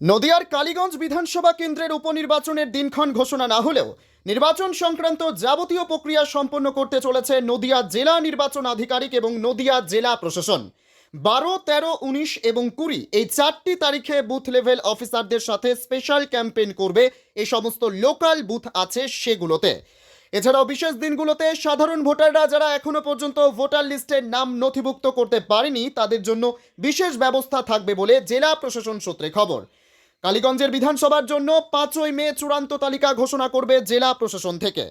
নদিয়ার কালীগঞ্জ বিধানসভা কেন্দ্রের উপনির্বাচনের দিনক্ষণ ঘোষণা না হলেও নির্বাচন সংক্রান্ত যাবতীয় প্রক্রিয়া সম্পন্ন করতে চলেছে নদিয়া জেলা নির্বাচন আধিকারিক এবং নদিয়া জেলা প্রশাসন। বারো, তেরো, উনিশ এবং কুড়ি এই চারটি তারিখে বুথ লেভেল অফিসারদের সাথে স্পেশাল ক্যাম্পেইন করবে এই সমস্ত লোকাল বুথ আছে সেগুলোতে। এছাড়াও বিশেষ দিনগুলোতে সাধারণ ভোটাররা যারা এখনও পর্যন্ত ভোটার লিস্টের নাম নথিভুক্ত করতে পারেনি, তাদের জন্য বিশেষ ব্যবস্থা থাকবে বলে জেলা প্রশাসন সূত্রে খবর। কালীগঞ্জের বিধানসভার জন্য পাঁচই মে চূড়ান্ত তালিকা ঘোষণা করবে জেলা প্রশাসন থেকে।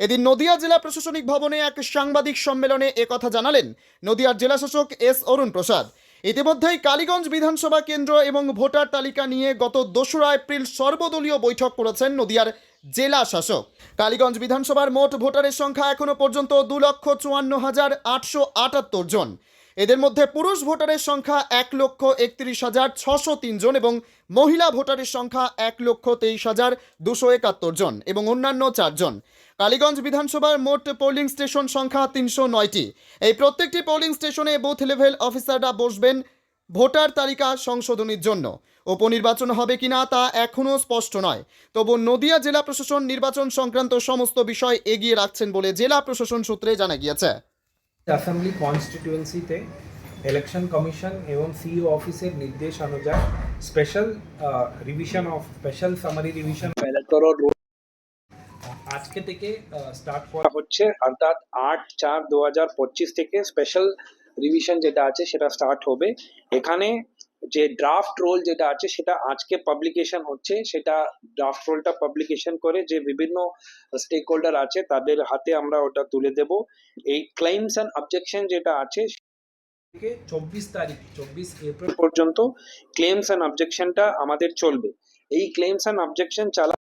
এদিন নদিয়া জেলা প্রশাসনিক ভবনে এক সাংবাদিক সম্মেলনে একথা জানালেন নদিয়ার জেলাশাসক এস অরুণ প্রসাদ। ইতিমধ্যেই কালীগঞ্জ বিধানসভা কেন্দ্র এবং ভোটার তালিকা নিয়ে গত দোসরা এপ্রিল সর্বদলীয় বৈঠক করেছেন নদিয়ার জেলা শাসক কালীগঞ্জ বিধানসভার মোট ভোটারের সংখ্যা এখনও পর্যন্ত দু লক্ষ চুয়ান্ন হাজার আটশো আটাত্তর জন। এদের মধ্যে পুরুষ ভোটারের সংখ্যা এক লক্ষ একত্রিশ হাজার ছশো তিনজন এবং মহিলা ভোটারের সংখ্যা এক লক্ষ তেইশ হাজার দুশো একাত্তর জন এবং অন্যান্য চারজন কালীগঞ্জ বিধানসভার মোট পোলিং স্টেশন সংখ্যা তিনশো নয়টি। এই প্রত্যেকটি পোলিং স্টেশনে বুথ লেভেল অফিসাররা বসবেন ভোটার তালিকা সংশোধনীর জন্য। উপনির্বাচন হবে কিনা তা এখনও স্পষ্ট নয়। তবু নদিয়া জেলা প্রশাসন নির্বাচন সংক্রান্ত সমস্ত বিষয় এগিয়ে রাখছেন বলে জেলা প্রশাসন সূত্রে জানা গিয়েছে। অ্যাসেম্বলি কনস্টিটিউয়েন্সিতে ইলেকশন কমিশন এবং সিইও অফিসের নির্দেশ অনুযায়ী special revision of special summary revision electoral roll আজকে থেকে স্টার্ট করা হচ্ছে অর্থাৎ আট চার দু হাজার পঁচিশ থেকে স্পেশাল রিভিশন যেটা আছে সেটা স্টার্ট হবে। এখানে যে ড্রাফট রোল যেটা আছে, সেটা আজকে পাবলিকেশন হচ্ছে। সেটা ড্রাফট রোলটা পাবলিকেশন করে যে বিভিন্ন স্টেক হোল্ডার আছে, তাদের হাতে আমরা ওটা তুলে দেব। এই ক্লেমস অ্যান্ড অবজেকশন যেটা আছে চব্বিশ তারিখ, চব্বিশ এপ্রিল পর্যন্ত ক্লেমস অ্যান্ড অবজেকশনটা আমাদের চলবে। এই ক্লেমস অ্যান্ড অবজেকশন চালা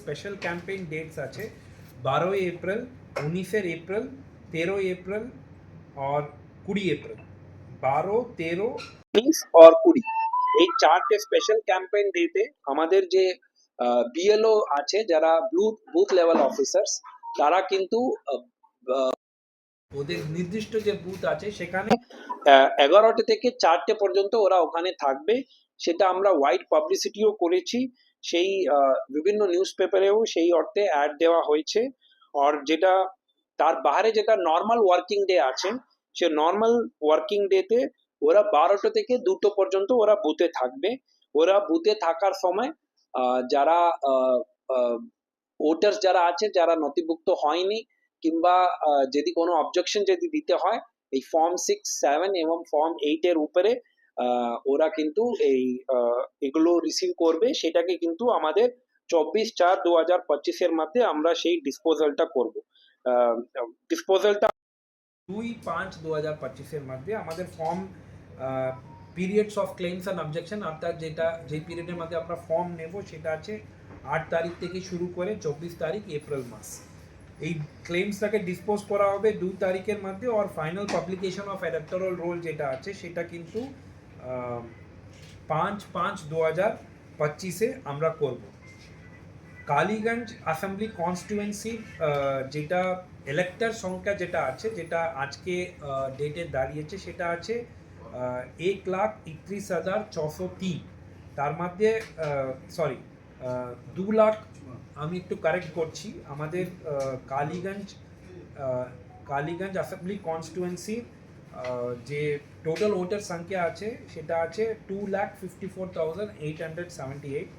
স্পেশাল ক্যাম্পেইন ডেটস আছে। বারোই এপ্রিল, উনিশের এপ্রিল, তেরোই এপ্রিল, আর কুড়ি এপ্রিল। বারো তেরো। উনিশ আর কুড়ি। এই চারটে স্পেশাল ক্যাম্পেইন ডেটে আমাদের যে বিএলও আছে যারা বুথ বুথ লেভেল অফিসার্স তারা কিন্তু ওদের নির্দিষ্ট যে বুথ আছে সেখানে এগারোটা থেকে চারটে পর্যন্ত ওরা ওখানে থাকবে। সেটা আমরা ওয়াইড পাবলিসিটিও করেছি। সেই বিভিন্ন নিউজ পেপারেও সেই অর্থে অ্যাড দেওয়া হয়েছে। আর যেটা তার বাইরে যেটা নর্মাল ওয়ার্কিং ডে আছে সে নর্মাল ওয়ার্কিং ডেতে ওরা বারোটা থেকে দুটো পর্যন্ত ওরা বুথে থাকবে। ওরা বুথে থাকার সময় যারা ভোটার্স যারা আছে, যারা নথিভুক্ত হয়নি কিংবা যদি কোনো অবজেকশন যদি দিতে হয়, এই ফর্ম সিক্স সেভেন এবং ফর্ম এইট এর উপরে ওরা কিন্তু এই এগুলো রিসিভ করবে। সেটাকে কিন্তু আমাদের চব্বিশ চার দু হাজার পঁচিশের মধ্যে আমরা সেই ডিসপোজালটা করব। ডিসপোজালটা দুই পাঁচ দু হাজার পঁচিশের মধ্যে আমাদের form periods of claims and objection অর্থাৎ যেটা যে পিরিয়ডের মধ্যে আমরা ফর্ম নেব সেটা আছে আট তারিখ থেকে শুরু করে চব্বিশ তারিখ এপ্রিল মাস। এই ক্লেমসটাকে ডিসপোজ করা হবে দু তারিখের মধ্যে আর final publication of electoral roll যেটা আছে সেটা কিন্তু পাঁচ পাঁচ দু হাজার পঁচিশে আমরা করব। কালীগঞ্জ অ্যাসেম্বলি কনস্টিটুয়েন্সি যেটা ইলেক্টর সংখ্যা যেটা আছে, যেটা আজকে ডেটে দাঁড়িয়েছে, সেটা আছে এক লাখ একত্রিশ হাজার ছশো তিন। তার মধ্যে সরি দু লাখ, আমি একটু কারেক্ট করছি, আমাদের কালীগঞ্জ কালীগঞ্জ অ্যাসেম্বলি কনস্টিটুয়েন্সি যে টোটাল ভোটার সংখ্যা আছে, সেটা আছে two lakh fifty four thousand eight hundred seventy eight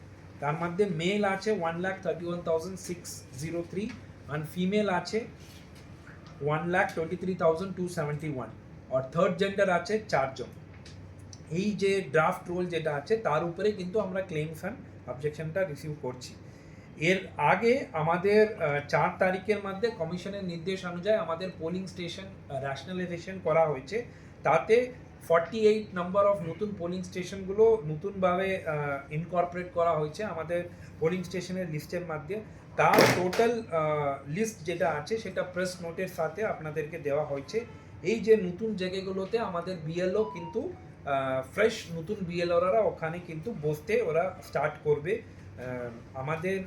তার মধ্যে মেল আছে one lakh thirty one thousand six zero three আর ফিমেল আছে one lakh twenty three thousand two seventy one আর third gender আছে চারজন এই যে ড্রাফট রোল যেটা আছে, তার উপরে কিন্তু আমরা ক্লেমস অ্যান্ড অবজেকশনটা রিসিভ করছি। এর আগে আমাদের চার তারিখের মধ্যে কমিশনের নির্দেশ অনুযায়ী আমাদের পোলিং স্টেশন র্যাশনালাইজেশন করা হয়েছে। তাতে ফর্টি এইট নাম্বার অফ নতুন পোলিং স্টেশনগুলো নতুনভাবে ইনকর্পোরেট করা হয়েছে আমাদের পোলিং স্টেশনের লিস্টের মধ্যে। তার টোটাল লিস্ট যেটা আছে সেটা প্রেস নোটের সাথে আপনাদেরকে দেওয়া হয়েছে। এই যে নতুন জায়গাগুলোতে আমাদের বিএলও কিন্তু ফ্রেশ নতুন বিএলওরা ওখানে কিন্তু বসতে ওরা স্টার্ট করবে। আমাদের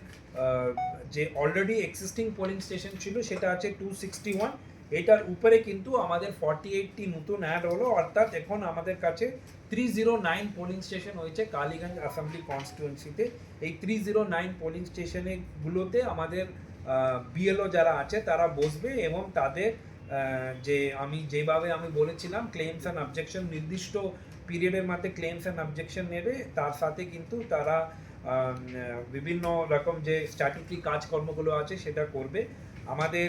যে অলরেডি এক্সিস্টিং পোলিং স্টেশন ছিল সেটা আছে টু সিক্সটি ওয়ান এটার উপরে কিন্তু আমাদের ফর্টি এইটটি নতুন অ্যাড হলো, অর্থাৎ এখন আমাদের কাছে three zero nine polling station হয়েছে কালীগঞ্জ অ্যাসেম্বলি কনস্টিটুয়েন্সিতে এই থ্রি জিরো নাইন পোলিং স্টেশনেগুলোতে আমাদের বিএলও যারা আছে তারা বসবে এবং তাদের যে আমি যেভাবে আমি বলেছিলাম ক্লেমস অ্যান্ড অবজেকশন নির্দিষ্ট পিরিয়ডের মধ্যে ক্লেমস অ্যান্ড অবজেকশন নেবে, তার সাথে কিন্তু তারা বিভিন্ন রকম যে স্ট্যাটুটরি কাজকর্মগুলো আছে সেটা করবে। আমাদের